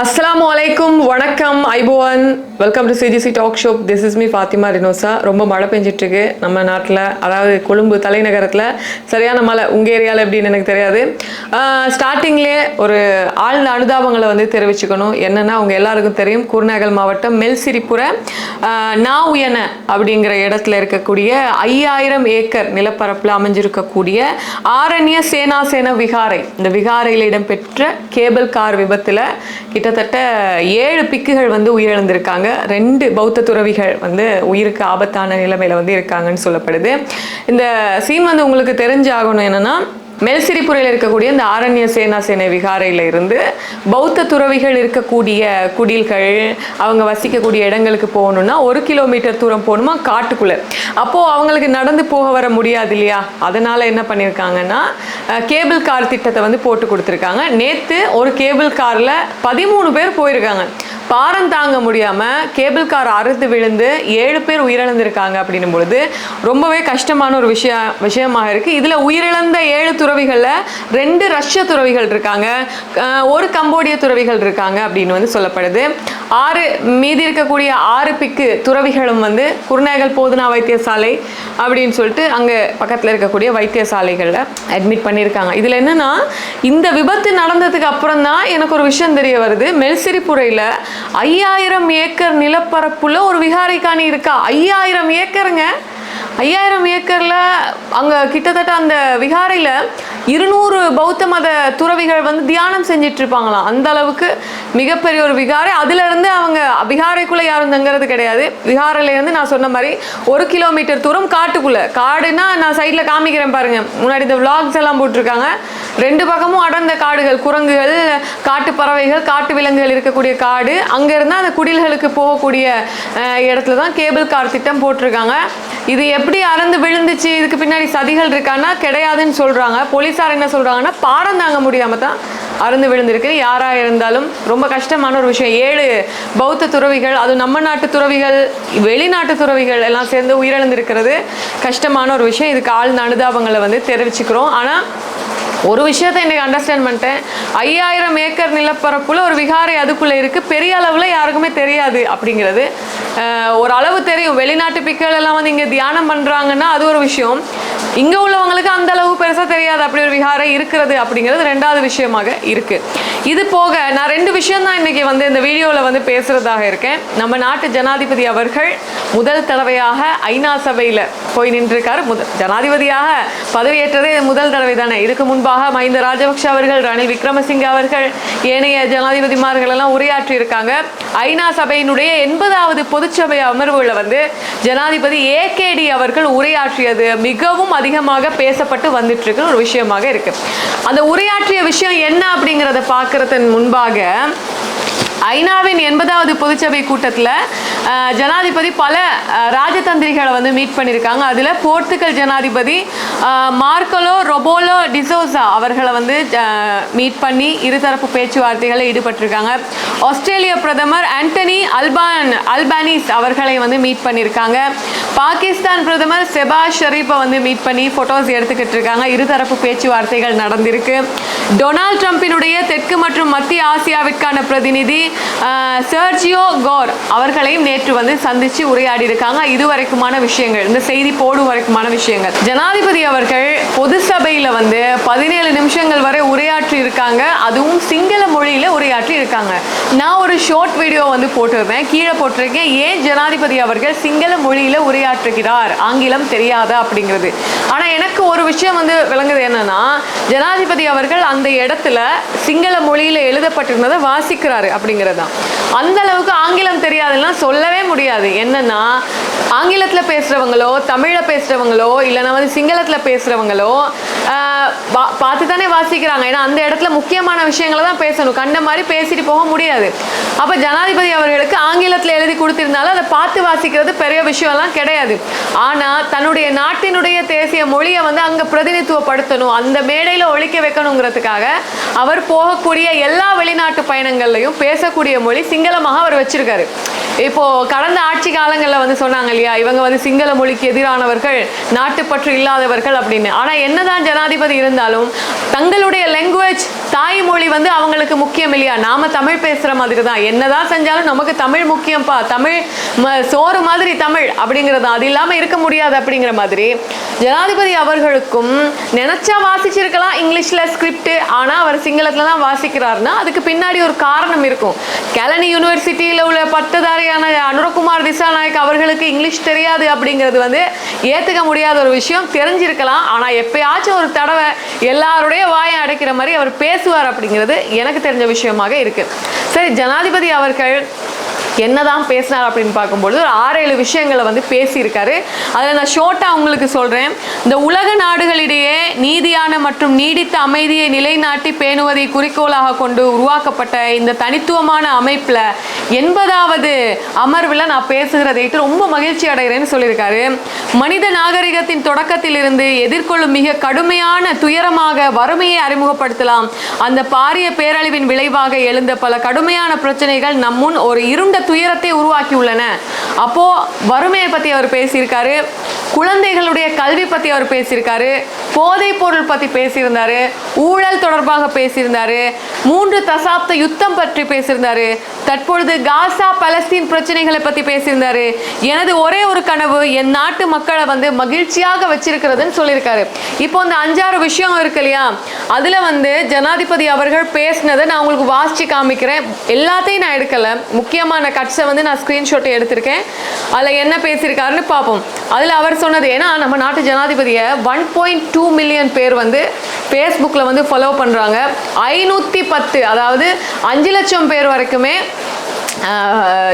அஸ்லாம் அலைக்கும் வணக்கம் ஐபோவன் welcome to CGC talk shop this is me Fathima Rinosa ரொம்ப மழை பெஞ்சிட்டு இருக்கு நம்ம நாட்டில். அதாவது கொழும்பு தலைநகரத்தில். சரியான மழை. உங்கள் ஏரியாவில் எப்படின்னு எனக்கு தெரியாது. ஸ்டார்டிங்லேயே ஒரு ஆழ்ந்த அனுதாபங்களை வந்து தெரிவிச்சுக்கணும். என்னென்னா அவங்க எல்லாருக்கும் தெரியும். குருநகல் மாவட்டம் மெல்சிரிப்புர நா உயன அப்படிங்கிற இடத்துல இருக்கக்கூடிய ஐயாயிரம் ஏக்கர் நிலப்பரப்பில் அமைஞ்சிருக்கக்கூடிய ஆரண்ய சேனா சேன விகாரை. இந்த விகாரையில் இடம்பெற்ற கேபிள் கார் விபத்தில் கிட்டத்தட்ட ஏழு பிக்குகள் வந்து உயிரிழந்திருக்காங்க. ரெண்டு பௌத்த துறவிகள் வந்து உயிருக்கு ஆபத்தான நிலைமையில் வந்து இருக்காங்கன்னு சொல்லப்படுது. இந்த சீன் வந்து உங்களுக்கு தெரிஞ்சாகணும் என்னென்னா மெல்சிரிப்புரையில் இருக்கக்கூடிய இந்த ஆரண்ய சேனா சேனை விகாரையில் இருந்து பௌத்த துறவிகள் இருக்கக்கூடிய குடில்கள் அவங்க வசிக்கக்கூடிய இடங்களுக்கு போகணும்னா ஒரு கிலோமீட்டர் தூரம் போகணுமா? காட்டுக்குள்ளே. அப்போது அவங்களுக்கு நடந்து போக வர முடியாது இல்லையா? அதனால் என்ன பண்ணியிருக்காங்கன்னா கேபிள் கார் திட்டத்தை வந்து போட்டு கொடுத்துருக்காங்க. நேற்று ஒரு கேபிள் காரில் பதிமூணு பேர் போயிருக்காங்க. பாரம் தாங்க முடியாமல் கேபிள் கார் அறுத்து விழுந்து ஏழு பேர் உயிரிழந்திருக்காங்க அப்படின்னும் பொழுது ரொம்பவே கஷ்டமான ஒரு விஷயம் விஷயமாக இருக்குது இதில் உயிரிழந்த ஏழு துறவிகளில் ரெண்டு ரஷ்ய துறவிகள் இருக்காங்க. ஒரு கம்போடிய துறவிகள் இருக்காங்க அப்படின்னு வந்து சொல்லப்படுது. ஆறு மீதி இருக்கக்கூடிய ஆறு பிக்கு துறவிகளும் வந்து குருநாயகல் போதனா வைத்தியசாலை அப்படின்னு சொல்லிட்டு அங்கே பக்கத்தில் இருக்கக்கூடிய வைத்தியசாலைகளில் அட்மிட் பண்ணியிருக்காங்க. இதில் என்னன்னா இந்த விபத்து நடந்ததுக்கு அப்புறம் தான் எனக்கு ஒரு விஷயம் தெரிய வருது. மெல்சிரிப்புரையில் ஐயாயிரம் ஏக்கர் நிலப்பரப்புல ஒரு விகாரைக்காணி இருக்கா? ஐயாயிரம் ஏக்கருங்க. ஐயாயிரம் ஏக்கரில் அங்கே கிட்டத்தட்ட அந்த விகாரையில் இருநூறு பௌத்த மத துறவிகள் வந்து தியானம் செஞ்சிட்டு இருப்பாங்களாம் அந்த அளவுக்கு மிகப்பெரிய ஒரு விகாரை. அதுலேருந்து அவங்க விகாரைக்குள்ளே யாரும் தங்குறது கிடையாது. விகாரையிலேருந்து நான் சொன்ன மாதிரி ஒரு கிலோமீட்டர் தூரம் காட்டுக்குள்ளே. காடுனா நான் சைடில் காமிக்கிறேன் பாருங்க. முன்னாடி இந்த விளாக்ஸ் எல்லாம் போட்டிருக்காங்க. ரெண்டு பக்கமும் அடர்ந்த காடுகள். குரங்குகள் காட்டு பறவைகள் காட்டு விலங்குகள் இருக்கக்கூடிய காடு. அங்கேருந்து அந்த குடில்களுக்கு போகக்கூடிய இடத்துல தான் கேபிள் கார் திட்டம் போட்டிருக்காங்க. இது எப்படி அறந்து விழுந்துச்சு? இதுக்கு பின்னாடி சதிகள் இருக்கான்னா கிடையாதுன்னு சொல்றாங்க. போலீஸார் என்ன சொல்றாங்கன்னா பாடம் தாங்க முடியாம தான் அருந்து விழுந்திருக்கு. யாராக இருந்தாலும் ரொம்ப கஷ்டமான ஒரு விஷயம். ஏழு பௌத்த துறவிகள் அது நம்ம நாட்டு துறவிகள் வெளிநாட்டு துறவிகள் எல்லாம் சேர்ந்து உயிரிழந்திருக்கிறது. கஷ்டமான ஒரு விஷயம். இதுக்கு ஆழ்ந்த அனுதாபங்களை வந்து தெரிவிச்சுக்கிறோம். ஆனால் ஒரு விஷயத்தை இன்றைக்கி அண்டர்ஸ்டாண்ட் பண்ணிட்டேன். ஐயாயிரம் ஏக்கர் நிலப்பரப்புல ஒரு விகாரை அதுக்குள்ளே இருக்குது பெரிய அளவில் யாருக்குமே தெரியாது அப்படிங்கிறது. ஒரு அளவு தெரியும். வெளிநாட்டு பிக்கள் எல்லாம் வந்து இங்கே தியானம் பண்ணுறாங்கன்னா அது ஒரு விஷயம். இங்கே உள்ளவங்களுக்கு அந்த அளவு பெருசாக தெரியாது. அப்படி ஒரு விகாரை இருக்கிறது அப்படிங்கிறது ரெண்டாவது விஷயமாக இருக்கு. இது போக நான் ரெண்டு விஷயம் தான் இன்னைக்கு வந்து இந்த வீடியோவில் வந்து பேசுறதாக இருக்கேன். நம்ம நாட்டு ஜனாதிபதி அவர்கள் முதல் தடவையாக ஐநா சபையில் போய் நின்றிருக்காரு. முதல் ஜனாதிபதியாக பதவியேற்றதே முதல் தடவை தானே. இதுக்கு முன்பாக மஹிந்த ராஜபக்ஷ அவர்கள் ரணில் விக்ரமசிங்க அவர்கள் ஏனைய ஜனாதிபதிமார்கள் எல்லாம் உரையாற்றி இருக்காங்க. ஐநா சபையினுடைய எண்பதாவது பொதுச்சபை அமர்வுகளில் வந்து ஜனாதிபதி ஏகேடி அவர்கள் உரையாற்றியது மிகவும் அதிகமாக பேசப்பட்டு வந்துட்டு இருக்கிற ஒரு விஷயமாக இருக்கு. அந்த உரையாற்றிய விஷயம் என்ன அப்படிங்கிறத பார்க்கறதன் முன்பாக ஐநாவின் எண்பதாவது பொதுச்சபை கூட்டத்தில் ஜனாதிபதி பல ராஜதந்திரிகளை வந்து மீட் பண்ணியிருக்காங்க அதில் போர்த்துகல் ஜனாதிபதி மார்க்கலோ ரொபோலோ டிசோசா அவர்களை வந்து மீட் பண்ணி இருதரப்பு பேச்சுவார்த்தைகளில் ஈடுபட்டிருக்காங்க. ஆஸ்திரேலிய பிரதமர் ஆண்டனி அல்பான் அல்பானிஸ் அவர்களை வந்து மீட் பண்ணியிருக்காங்க பாகிஸ்தான் பிரதமர் செபாஸ் ஷரீஃபை வந்து மீட் பண்ணி ஃபோட்டோஸ் எடுத்துக்கிட்டு இருக்காங்க இருதரப்பு பேச்சுவார்த்தைகள் நடந்திருக்கு. டொனால்ட் ட்ரம்பினுடைய தெற்கு மற்றும் மத்திய ஆசியாவிற்கான பிரதிநிதி சர்ஜியோ கோர் அவர்களையும் நேற்று வந்து சந்திச்சு உரையாடி இருக்காங்க இதுவரைக்குமான விஷயங்கள் இந்த செய்தி போடும் வரைக்குமான விஷயங்கள். ஜனாதிபதி அவர்கள் பொது சபையில வந்து பதினேழு நிமிஷங்கள் வரை உரையாற்றி இருக்காங்க. அதுவும் சிங்கள மொழியில உரையாற்றி இருக்காங்க. நான் ஒரு ஷார்ட் வீடியோ வந்து போட்டிருந்தேன். கீழே போட்டிருக்கேன். ஏன் ஜனாதிபதி அவர்கள் சிங்கள மொழியில உரையாற்றுகிறார்? ஆங்கிலம் தெரியாத அப்படிங்கிறது. ஆனா எனக்கு ஒரு விஷயம் வந்து விளங்குது என்னன்னா ஜனாதிபதி அவர்கள் அந்த இடத்துல சிங்கள மொழியில எழுதப்பட்டிருந்ததை வாசிக்கிறாரு அப்படிங்கிறது தான் அந்த அளவுக்கு ஆங்கிலம் தெரியாதுன்னா சொல்லவே முடியாது. என்னன்னா ஆங்கிலத்துல பேசுறவங்களோ தமிழில் பேசுறவங்களோ இல்லைன்னா வந்து சிங்களத்துல பேசுறவங்களோ ஆஹ், பா- பார்த்து தானே வாசிக்கிறாங்க. ஏன்னா அந்த இடத்துல முக்கியமான விஷயங்களை தான் பேசணும். கண்ட மாதிரி பேசிட்டு போக முடியாது. அப்போ ஜனாதிபதி அவர்களுக்கு ஆங்கிலத்தில் எழுதி கொடுத்திருந்தாலும் அதை பார்த்து வாசிக்கிறது பெரிய விஷயம்லாம் கிடையாது. ஆனால் தன்னுடைய நாட்டினுடைய தேசிய மொழியை வந்து அங்கே பிரதிநிதித்துவப்படுத்தணும். அந்த மேடையில் ஒழிக்க வைக்கணுங்கிறதுக்காக அவர் போகக்கூடிய எல்லா வெளிநாட்டு பயணங்கள்லையும் பேசக்கூடிய மொழி சிங்களமாக அவர் வச்சிருக்காரு. இப்போ கடந்த ஆட்சி காலங்களில் வந்து சொன்னாங்க இல்லையா இவங்க வந்து சிங்கள மொழிக்கு எதிரானவர்கள் நாட்டுப்பற்று இல்லாதவர்கள் அப்படின்னு. ஆனால் என்னதான் ஜனாதிபதி இருந்தாலும் தங்களுடைய லாங்குவேஜ் தாய்மொழி வந்து அவங்களுக்கு முக்கியம் இல்லையா? நாம தமிழ் பேசுகிற மாதிரி தான் என்னதான் செஞ்சாலும் நமக்கு தமிழ் முக்கியம்ப்பா தமிழ் ம- சோறு மாதிரி தமிழ் அப்படிங்கிறது அது இல்லாமல் இருக்க முடியாது அப்படிங்கிற மாதிரி ஜனாதிபதி அவர்களுக்கும் நினைச்சா வாசிச்சிருக்கலாம் இங்கிலீஷில் ஸ்கிரிப்ட் ஆனால் அவர் சிங்களத்தில் தான் வாசிக்கிறாருன்னா அதுக்கு பின்னாடி ஒரு காரணம் இருக்கும். கேலனி யூனிவர்சிட்டியில் உள்ள பட்டதாரி பட்டதாரியான அனுரகுமார் திசாநாயக் அவர்களுக்கு இங்கிலீஷ் தெரியாது அப்படிங்கிறது வந்து ஏத்துக்க முடியாத ஒரு விஷயம். தெரிஞ்சிருக்கலாம். ஆனா எப்பயாச்சும் ஒரு தடவை எல்லாருடைய வாயை அடைக்கிற மாதிரி அவர் பேசுவார் அப்படிங்கிறது எனக்கு தெரிஞ்ச விஷயமாக இருக்கு. சரி ஜனாதிபதி அவர்கள் என்னதான் பேசினார் அப்படின்னு பார்க்கும்பொழுது ஒரு ஆறு ஏழு விஷயங்களை வந்து பேசியிருக்காரு. அதில் நான் ஷோர்ட்டாக உங்களுக்கு சொல்கிறேன் இந்த உலக நாடுகளிடையே நீதியான மற்றும் நீடித்த அமைதியை நிலைநாட்டி பேணுவதை குறிக்கோளாக கொண்டு உருவாக்கப்பட்ட இந்த தனித்துவமான அமைப்பில் எண்பதாவது அமர்வில் நான் பேசுகிறதை ரொம்ப மகிழ்ச்சி அடைகிறேன்னு சொல்லியிருக்காரு. மனித நாகரிகத்தின் தொடக்கத்திலிருந்து எதிர்கொள்ளும் மிக கடுமையான துயரமாக வறுமையை அறிமுகப்படுத்தலாம். அந்த பாரிய பேரழிவின் விளைவாக எழுந்த பல கடுமையான பிரச்சனைகள் நம்முன் ஒரு இருண்ட துயரத்தை உருவாக்கியுள்ளன. அப்போ வறுமையை பத்தி அவர் பேசியிருக்காரு குழந்தைகளுடைய கல்வி பத்தி அவர் பேசியிருக்காரு போதைப் பொருள் பத்தி பேசியிருந்தாரு ஊழல் தொடர்பாக பேசியிருந்தாரு மூன்று தசாப்த யுத்தம் பற்றி பேசியிருந்தாரு தற்பொழுது காசா பலஸ்தீன் பிரச்சனைகளை பத்தி பேசியிருந்தாரு. எனது ஒரே ஒரு கனவு என் நாட்டு மக்களை வந்து மகிழ்ச்சியாக வச்சிருக்கிறதுன்னு சொல்லியிருக்காரு. இப்போ இந்த அஞ்சாறு விஷயம் இருக்கு இல்லையா? அதுல வந்து ஜனாதிபதி அவர்கள் பேசினதை நான் உங்களுக்கு வாசிச்சு காமிக்கிறேன். எல்லாத்தையும் நான் எடுக்கல. முக்கியமான கட்ஸை வந்து நான் ஸ்க்ரீன்ஷாட் எடுத்திருக்கேன். அதில் என்ன பேசியிருக்காருன்னு பார்ப்போம். அதில் அவர் சொன்னது ஏன்னா நம்ம நாட்டு ஜனாதிபதியை ஒன் பாயிண்ட் டூ மில்லியன் பேர் வந்து ஃபேஸ்புக்கில் வந்து ஃபாலோ பண்ணுறாங்க ஐநூற்றி பத்து அதாவது அஞ்சு லட்சம் பேர் வரைக்குமே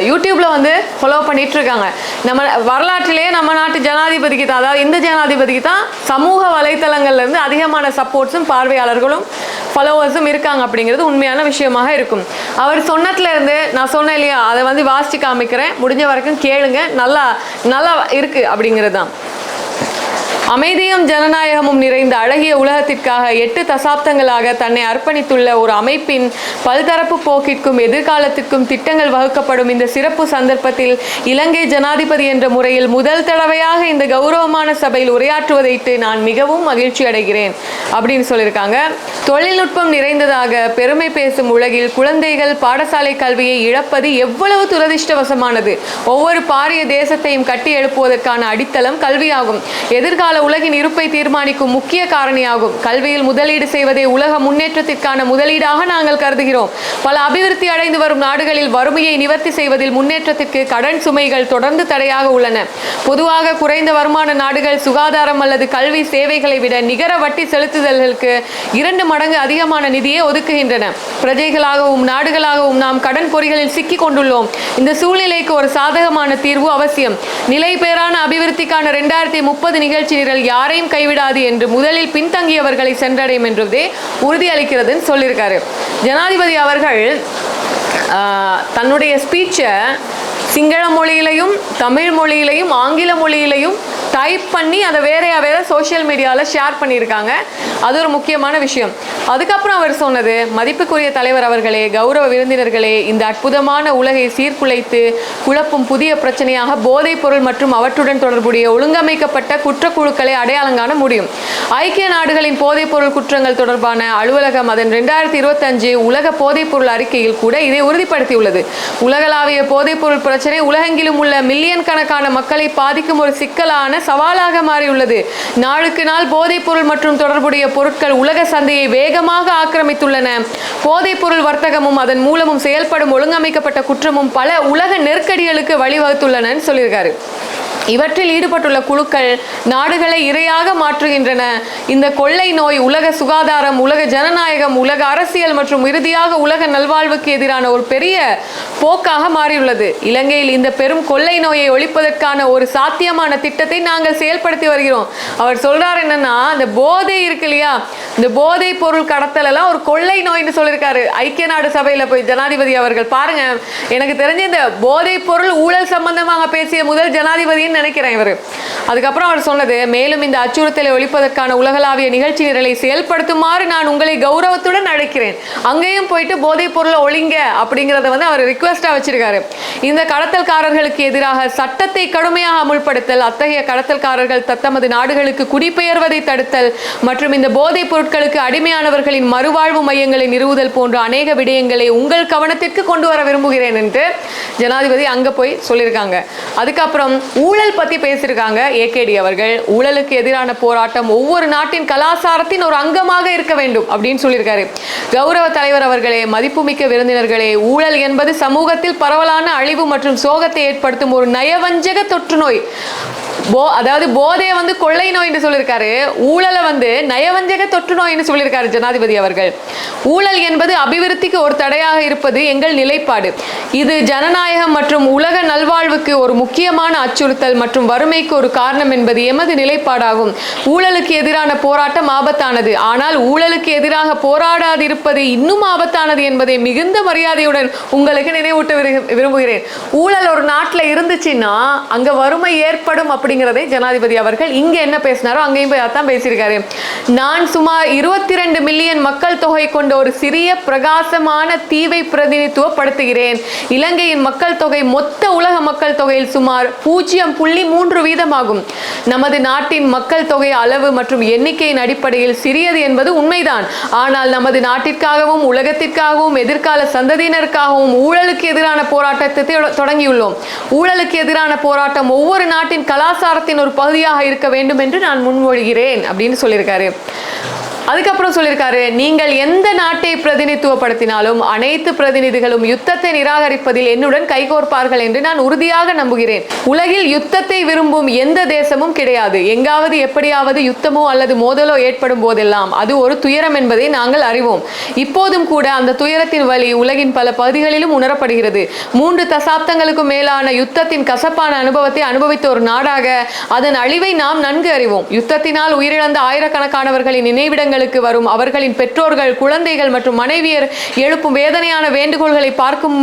யூடியூப்பில் வந்து ஃபாலோ பண்ணிகிட்ருக்காங்க இருக்காங்க நம்ம வரலாற்றிலேயே நம்ம நாட்டு ஜனாதிபதிக்கு தான் அதாவது இந்த ஜனாதிபதிக்கு தான் சமூக வலைத்தளங்கள்லேருந்து அதிகமான சப்போர்ட்ஸும் பார்வையாளர்களும் ஃபாலோவர்ஸும் இருக்காங்க அப்படிங்கிறது உண்மையான விஷயமாக இருக்கும். அவர் சொன்னதுல இருந்து நான் சொன்னேன் இல்லையா அதை வந்து வாசித்து காமிக்கிறேன். முடிஞ்ச வரைக்கும் கேளுங்க. நல்லா நல்லா இருக்கு அப்படிங்கிறது தான். அமைதியும் ஜனநாயகமும் நிறைந்த அழகிய உலகத்திற்காக எட்டு தசாப்தங்களாக தன்னை அர்ப்பணித்துள்ள ஒரு அமைப்பின் பல்தரப்பு போக்கிற்கும் எதிர்காலத்திற்கும் திட்டங்கள் வகுக்கப்படும் இந்த சிறப்பு சந்தர்ப்பத்தில் இலங்கை ஜனாதிபதி என்ற முறையில் முதல் தடவையாக இந்த கௌரவமான சபையில் உரையாற்றுவதைட்டு நான் மிகவும் மகிழ்ச்சி அடைகிறேன் அப்படின்னு சொல்லியிருக்காங்க. தொழில்நுட்பம் நிறைந்ததாக பெருமை பேசும் உலகில் குழந்தைகள் பாடசாலை கல்வியை இழப்பது எவ்வளவு துரதிர்ஷ்டவசமானது. ஒவ்வொரு பாரிய தேசத்தையும் கட்டி எழுப்புவதற்கான அடித்தளம் கல்வியாகும். எதிர்கால உலகின் இருப்பை தீர்மானிக்கும் முக்கிய காரணியாகும். கல்வியில் முதலீடு செய்வதை உலக முன்னேற்றத்திற்கான முதலீடாக நாங்கள் கருதுகிறோம். பல அபிவிருத்தி அடைந்து வரும் நாடுகளில் வறுமையை நிவர்த்தி செய்வதில் முன்னேற்றத்திற்கு கடன் சுமைகள் தொடர்ந்து தடையாக உள்ளன. பொதுவாக குறைந்த வருமான நாடுகள் சுகாதாரம் அல்லது கல்வி சேவைகளை விட நிகர வட்டி செலுத்துதல்களுக்கு இரண்டு மடங்கு அதிகமான நிதியை ஒதுக்குகின்றன. பிரஜைகளாகவும் நாடுகளாகவும் நாம் கடன் பொறிகளில் சிக்கிக் கொண்டுள்ளோம். இந்த சூழ்நிலைக்கு ஒரு சாதகமான தீர்வு அவசியம். நிலை பேரான அபிவிருத்திக்கான இரண்டாயிரத்தி முப்பது நிகழ்ச்சி நிரல் யாரையும் கைவிடாது என்று முதலில் பின்தங்கியவர்களை சென்றடையும் என்றதே உறுதியளிக்கிறதுன்னு சொல்லியிருக்காரு. ஜனாதிபதி அவர்கள் தன்னுடைய ஸ்பீச்சை சிங்கள மொழியிலையும் தமிழ் மொழியிலையும் ஆங்கில மொழியிலையும் டைப் பண்ணி அதை வேறையா வேற சோஷியல் மீடியாவில் ஷேர் பண்ணியிருக்காங்க. அது ஒரு முக்கியமான விஷயம். அதுக்கப்புறம் அவர் சொன்னது மதிப்புக்குரிய தலைவர் அவர்களே கௌரவ விருந்தினர்களே இந்த அற்புதமான உலகை சீர்குலைத்து குழப்பும் புதிய பிரச்சனையாக போதைப் பொருள் மற்றும் அவற்றுடன் தொடர்புடைய ஒழுங்கமைக்கப்பட்ட குற்றக்குழுக்களை அடையாளம் காண முடியும். ஐக்கிய நாடுகளின் போதைப் பொருள் குற்றங்கள் தொடர்பான அலுவலகம் அதன் ரெண்டாயிரத்தி இருபத்தஞ்சு உலக போதைப் பொருள் அறிக்கையில் கூட இதை உறுதிப்படுத்தியுள்ளது. உலகளாவிய போதைப் பொருள் பிரச்சனை உலகெங்கிலும் உள்ள மில்லியன் கணக்கான மக்களை பாதிக்கும் ஒரு சிக்கலான சவாலாக மாறியுள்ளது. நாளுக்கு நாள் போதைப் பொருள் மற்றும் தொடர்புடைய பொருட்கள் உலக சந்தையை வேகமாக ஆக்கிரமித்துள்ளன. போதைப் பொருள் வர்த்தகமும் அதன் மூலமும் செயல்படும் ஒழுங்கமைக்கப்பட்ட குற்றமும் பல உலக நெருக்கடிகளுக்கு வழிவகுத்துள்ளனன்னு சொல்லியிருக்காரு. இவற்றில் ஈடுபட்டுள்ள குழுக்கள் நாடுகளை இரையாக மாற்றுகின்றன. இந்த கொள்ளை நோய் உலக சுகாதாரம் உலக ஜனநாயகம் உலக அரசியல் மற்றும் இறுதியாக உலக நல்வாழ்வுக்கு எதிரான ஒரு பெரிய போக்காக மாறியுள்ளது. இலங்கையில் இந்த பெரும் கொள்ளை நோயை ஒழிப்பதற்கான ஒரு சாத்தியமான திட்டத்தை நாங்கள் செயல்படுத்தி வருகிறோம். அவர் சொல்றார் என்னன்னா இந்த போதை இருக்கு இல்லையா? இந்த போதை பொருள் கடத்தல் எல்லாம் ஒரு கொள்ளை நோய்னு சொல்லியிருக்காரு. ஐக்கிய நாடு சபையில போய் ஜனாதிபதி அவர்கள். பாருங்க எனக்கு தெரிஞ்ச இந்த போதை பொருள் ஊழல் சம்பந்தமாக பேசிய முதல் ஜனாதிபதியின் அப்படின்னு நினைக்கிறேன் இவர். அதுக்கப்புறம் அவர் சொன்னது மேலும் இந்த அச்சுறுத்தலை ஒழிப்பதற்கான உலகளாவிய நிகழ்ச்சி நிரலை செயல்படுத்துமாறு நான் உங்களை கௌரவத்துடன் அழைக்கிறேன். அங்கேயும் போயிட்டு போதைப் பொருளை ஒழிங்க அப்படிங்கிறத வந்து அவர் ரிக்வெஸ்டாக வச்சிருக்காரு. இந்த கடத்தல்காரர்களுக்கு எதிராக சட்டத்தை கடுமையாக அமுல்படுத்தல் அத்தகைய கடத்தல்காரர்கள் தத்தமது நாடுகளுக்கு குடிபெயர்வதை தடுத்தல் மற்றும் இந்த போதைப் பொருட்களுக்கு அடிமையானவர்களின் மறுவாழ்வு மையங்களை நிறுவுதல் போன்ற அநேக விடயங்களை உங்கள் கவனத்திற்கு கொண்டு வர விரும்புகிறேன் என்று ஜனாதிபதி அங்கே போய் சொல்லியிருக்காங்க. அதுக்கப்புறம் ஊழல் ஊழல் பத்தி பேசியிருக்காங்க. ஏகேடி அவர்கள் ஊழலுக்கு எதிரான போராட்டம் ஒவ்வொரு நாட்டின் கலாச்சாரத்தின் ஒரு அங்கமாக இருக்க வேண்டும் அப்படின்னு சொல்லியிருக்காரு. கௌரவ தலைவர் அவர்களே மதிப்புமிக்க விருந்தினர்களே ஊழல் என்பது சமூகத்தில் பரவலான அழிவு மற்றும் சோகத்தை ஏற்படுத்தும் ஒரு நயவஞ்சக தொற்று நோய். போ அதாவது போதையை வந்து கொள்ளை நோய்னு சொல்லியிருக்காரு. ஊழலை வந்து நயவஞ்சக தொற்று நோய்னு சொல்லியிருக்காரு ஜனாதிபதி அவர்கள். ஊழல் என்பது அபிவிருத்திக்கு ஒரு தடையாக இருப்பது எங்கள் நிலைப்பாடு. இது ஜனநாயகம் மற்றும் உலக நல்வாழ்வுக்கு ஒரு முக்கியமான அச்சுறுத்தல் மற்றும் வறுமைக்கு ஒரு காரணம் என்பது எமது நிலைப்பாடாகும். ஊழலுக்கு எதிரான போராட்டம் ஆபத்தானது. ஆனால் ஊழலுக்கு எதிராக போராடாதிருப்பது இன்னும் ஆபத்தானது என்பதை மிகுந்த மரியாதையுடன் உங்களுக்கு நினைவூட்ட விரும்புகிறேன். ஊழல் ஒரு நாட்டில் இருந்துச்சுன்னா அங்க வறுமை ஏற்படும் அப்படிங்கிறதை ஜனாதிபதி அவர்கள் இங்க என்ன பேசினாரோ அங்கேயும் போய் அதான் பேசியிருக்காரு. நான் சுமார் இருபத்தி ரெண்டு மில்லியன் மக்கள் தொகை கொண்ட ஒரு சிறிய பிரகாசமான தீவை பிரதிநிதித்துவப்படுத்துகிறேன். இலங்கையின் மக்கள் தொகை மொத்த உலக மக்கள் தொகையில் சுமார் பூஜ்ஜியம் புள்ளி மூன்று வீதமாகும். நமது நாட்டின் மக்கள் தொகை அளவு மற்றும் எண்ணிக்கையின் அடிப்படையில் சிறியது என்பது உண்மைதான். ஆனால் நமது நாட்டிற்காகவும் உலகத்திற்காகவும் எதிர்கால சந்ததியினருக்காகவும் ஊழலுக்கு எதிரான போராட்டத்தை தொ- தொடங்கியுள்ளோம். ஊழலுக்கு எதிரான போராட்டம் ஒவ்வொரு நாட்டின் கலாச்சாரத்தின் ஒரு பகுதியாக இருக்க வேண்டும் என்று நான் முன்மொழிகிறேன் அப்படின்னு சொல்லியிருக்காரு. அதுக்கப்புறம் சொல்லியிருக்காரு நீங்கள் எந்த நாட்டை பிரதிநிதித்துவப்படுத்தினாலும் அனைத்து பிரதிநிதிகளும் யுத்தத்தை நிராகரிப்பதில் என்னுடன் கைகோர்ப்பார்கள் என்று நான் உறுதியாக நம்புகிறேன். உலகில் யுத்தத்தை விரும்பும் எந்த தேசமும் கிடையாது. எங்காவது எப்படியாவது யுத்தமோ அல்லது மோதலோ ஏற்படும் போதெல்லாம் அது ஒரு துயரம் என்பதை நாங்கள் அறிவோம். இப்போதும் கூட அந்த துயரத்தின் வழி உலகின் பல பகுதிகளிலும் உணரப்படுகிறது. மூன்று தசாப்தங்களுக்கும் மேலான யுத்தத்தின் கசப்பான அனுபவத்தை அனுபவித்த ஒரு நாடாக அதன் அழிவை நாம் நன்கு அறிவோம். யுத்தத்தினால் உயிரிழந்த ஆயிரக்கணக்கானவர்களின் நினைவிடங்கள் நினைவிடங்களுக்கு வரும். அவர்களின் பெற்றோர்கள் குழந்தைகள் மற்றும் மனைவியர் எழுப்பும் வேதனையான வேண்டுகோள்களை பார்க்கும்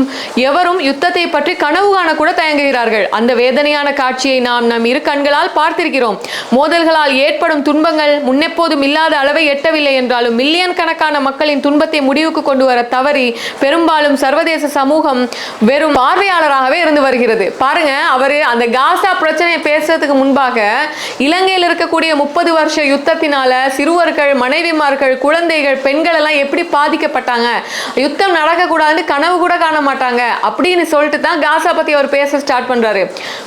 எவரும் யுத்தத்தை பற்றி கனவு காணக்கூட தயங்குகிறார்கள். அந்த வேதனையான காட்சியை நாம் நம் இரு கண்களால் பார்த்திருக்கிறோம். மோதல்களால் ஏற்படும் துன்பங்கள் முன்னெப்போதும் இல்லாத அளவை எட்டவில்லை என்றாலும் மில்லியன் கணக்கான மக்களின் துன்பத்தை முடிவுக்கு கொண்டு வர தவறி பெரும்பாலும் சர்வதேச சமூகம் வெறும் பார்வையாளராகவே இருந்து வருகிறது. பாருங்க அவர் அந்த காசா பிரச்சனையை பேசுறதுக்கு முன்பாக இலங்கையில் இருக்கக்கூடிய முப்பது வருஷ யுத்தத்தினால சிறுவர்கள் மனை மனைவிமார்கள் குழந்தைகள் பெண்கள் எல்லாம் எப்படி பாதிக்கப்பட்டாங்க? யுத்தம் நடக்கக்கூடாதுன்னு கனவு கூட காண மாட்டாங்க அப்படின்னு சொல்லிட்டு தான் காசா பத்தி அவர் பேச ஸ்டார்ட் பண்றாரு.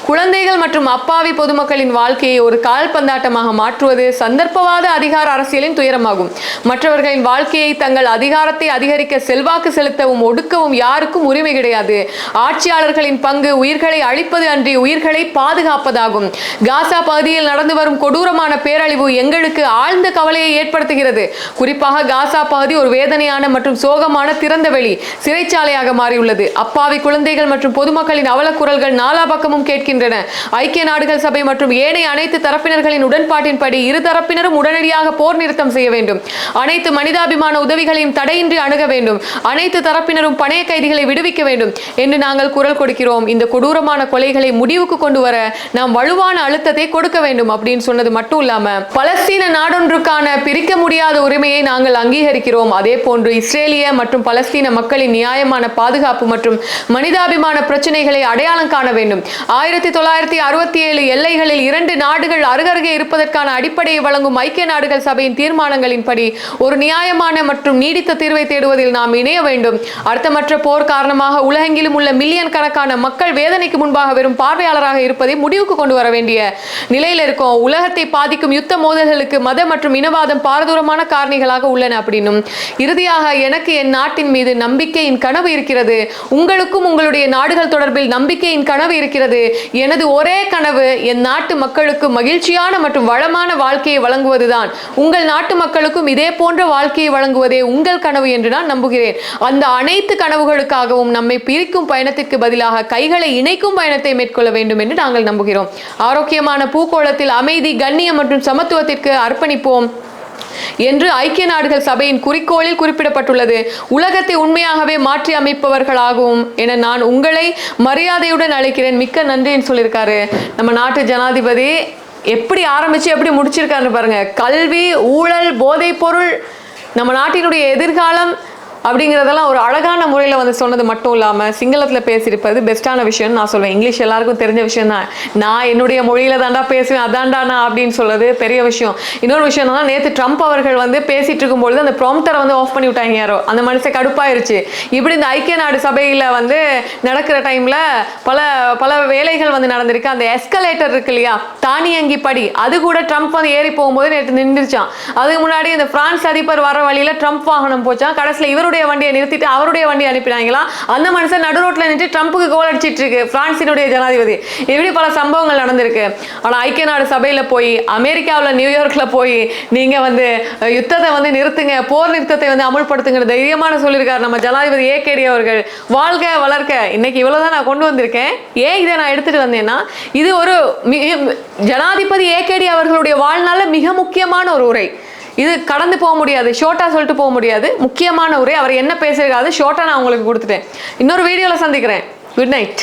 குழந்தைகள் மற்றும் அப்பாவி பொதுமக்களின் வாழ்க்கையை ஒரு கால்பந்தாட்டமாக மாற்றுவது சந்தர்ப்பவாத அதிகார அரசியலின் துயரமாகும். மற்றவர்களின் வாழ்க்கையை தங்கள் அதிகாரத்தை அதிகரிக்க செல்வாக்கு செலுத்தவும் ஒடுக்கவும் யாருக்கும் உரிமை கிடையாது. ஆட்சியாளர்களின் பங்கு உயிர்களை அழிப்பது அன்றி உயிர்களை பாதுகாப்பதாகும். காசா பகுதியில் நடந்து வரும் கொடூரமான பேரழிவு எங்களுக்கு ஆழ்ந்த கவலையை ஏற்படுத்துகிறது. வருகிறது. குறிப்பாக காசா பகுதி ஒரு வேதனையான மற்றும் சோகமான திறந்த வெளி சிறைச்சாலையாக மாறியுள்ளது. அப்பாவி குழந்தைகள் மற்றும் பொதுமக்களின் அவலக்குரல்கள் நாலா பக்கமும் கேட்கின்றன. ஐக்கிய நாடுகள் சபை மற்றும் ஏனைய அனைத்து தரப்பினர்களின் உடன்பாட்டின்படி இரு தரப்பினரும் உடனடியாக போர் நிறுத்தம் செய்ய வேண்டும். அனைத்து மனிதாபிமான உதவிகளையும் தடையின்றி அணுக வேண்டும். அனைத்து தரப்பினரும் பணைய கைதிகளை விடுவிக்க வேண்டும் என்று நாங்கள் குரல் கொடுக்கிறோம். இந்த கொடூரமான கொலைகளை முடிவுக்கு கொண்டு வர நாம் வலுவான அழுத்தத்தை கொடுக்க வேண்டும் அப்படின்னு சொன்னது மட்டும் இல்லாம பலஸ்தீன நாடொன்றுக்கான பிரிக்க முடியும் முடியாத உரிமையை நாங்கள் அங்கீகரிக்கிறோம். அதே போன்று இஸ்ரேலிய மற்றும் பலஸ்தீன மக்களின் நியாயமான பாதுகாப்பு மற்றும் மனிதாபிமான பிரச்சனைகளை அடையாளம் காண வேண்டும். ஆயிரத்தி தொள்ளாயிரத்தி அறுபத்தி ஏழு எல்லைகளில் இரண்டு நாடுகள் அருகருகே இருப்பதற்கான அடிப்படையை வழங்கும் ஐக்கிய நாடுகள் சபையின் தீர்மானங்களின்படி ஒரு நியாயமான மற்றும் நீடித்த தீர்வை தேடுவதில் நாம் இணைய வேண்டும். அர்த்தமற்ற போர் காரணமாக உலகெங்கிலும் உள்ள மில்லியன் கணக்கான மக்கள் வேதனைக்கு முன்பாக வெறும் பார்வையாளராக இருப்பதை முடிவுக்கு கொண்டு வர வேண்டிய நிலையில் இருக்கும். உலகத்தை பாதிக்கும் யுத்த மோதல்களுக்கு மத மற்றும் இனவாதம் பாரதூர தீவிரமான காரணிகளாக உள்ளன அப்படின்னும். இறுதியாக எனக்கு என் நாட்டின் மீது நம்பிக்கையின் கனவு இருக்கிறது. உங்களுக்கும் உங்களுடைய நாடுகள் தொடர்பில் நம்பிக்கையின் கனவு இருக்கிறது. எனது ஒரே கனவு என் நாட்டு மக்களுக்கு மகிழ்ச்சியான மற்றும் வளமான வாழ்க்கையை வழங்குவதுதான். உங்கள் நாட்டு மக்களுக்கும் இதே போன்ற வாழ்க்கையை வழங்குவதே உங்கள் கனவு என்று நான் நம்புகிறேன். அந்த அனைத்து கனவுகளுக்காகவும் நம்மை பிரிக்கும் பயணத்திற்கு பதிலாக கைகளை இணைக்கும் பயணத்தை மேற்கொள்ள வேண்டும் என்று நாங்கள் நம்புகிறோம். ஆரோக்கியமான பூக்கோளத்தில் அமைதி கண்ணியம் மற்றும் சமத்துவத்திற்கு அர்ப்பணிப்போம். என்று ஐக்கிய நாடுகள் சபையின் குறிக்கோளில் குறிப்பிடப்பட்டுள்ளது. உலகத்தை உண்மையாகவே மாற்றி அமைப்பவர்களாகும் என நான் உங்களை மரியாதையுடன் அழைக்கிறேன். மிக்க நன்றின்னு சொல்லியிருக்காரு. நம்ம நாட்டு ஜனாதிபதி எப்படி ஆரம்பிச்சு எப்படி முடிச்சிருக்காருன்னு பாருங்க. கல்வி ஊழல் போதைப் பொருள் நம்ம நாட்டினுடைய எதிர்காலம் அப்படிங்கிறதெல்லாம் ஒரு அழகான முறையில் வந்து சொன்னது மட்டும் இல்லாமல் சிங்களத்தில் பேசியிருப்பது பெஸ்ட்டான விஷயம்னு நான் சொல்வேன். இங்கிலீஷ் எல்லாருக்கும் தெரிஞ்ச விஷயம் தான் நான் என்னுடைய மொழியில் தாண்டா பேசுவேன் அதாண்டா நான் அப்படின்னு சொல்றது பெரிய விஷயம். இன்னொரு விஷயம் என்னன்னா நேற்று ட்ரம்ப் அவர்கள் வந்து பேசிட்டு இருக்கும்பொழுது அந்த ப்ராம்ப்டரை வந்து ஆஃப் பண்ணி விட்டாங்க யாரோ. அந்த மனுஷன் கடுப்பாயிருச்சு. இப்படி இந்த ஐக்கிய நாடு சபையில் வந்து நடக்கிற டைமில் பல பல வேலைகள் வந்து நடந்திருக்கு. அந்த எஸ்கலேட்டர் இருக்கு இல்லையா? தானியங்கி படி. அது கூட ட்ரம்ப் வந்து ஏறி போகும்போது நேற்று நின்றுச்சான். அதுக்கு முன்னாடி இந்த பிரான்ஸ் அதிபர் வர வழியில் ட்ரம்ப் வாகனம் போச்சான். கடைசியில் இவருடைய வண்டியை நிறுத்திட்டு அவருடைய வண்டியை அனுப்பினாங்களா? அந்த மனுஷன் நடு ரோட்ல நின்று ட்ரம்ப்புக்கு கோல் அடிச்சிட்டு இருக்கு பிரான்சினுடைய ஜனாதிபதி. இப்படி பல சம்பவங்கள் நடந்திருக்கு. ஆனால் ஐக்கிய நாடு சபையில் போய் அமெரிக்காவில் நியூயார்க்கில் போய் நீங்கள் வந்து யுத்தத்தை வந்து நிறுத்துங்க போர் நிறுத்தத்தை வந்து அமுல்படுத்துங்கிற தைரியமான சொல்லியிருக்காரு நம்ம ஜனாதிபதி ஏகேடி அவர்கள். வாழ்க வளர்க்க இன்னைக்கு இவ்வளவுதான் நான் கொண்டு வந்திருக்கேன். ஏன் இதை நான் எடுத்துட்டு வந்தேன்னா இது ஒரு மிக- ஜனாதிபதி ஏகேடி அவர்களுடைய வாழ்நாளில் மிக முக்கியமான ஒரு உரை. இது கடந்து போக முடியாது ஷோர்ட்டாக சொல்லிட்டு போக முடியாது. முக்கியமான உரை அவர் என்ன பேசியிருக்காது ஷோர்ட்டாக நான் உங்களுக்கு கொடுத்துட்டேன். இன்னொரு வீடியோவில் சந்திக்கிறேன். Good night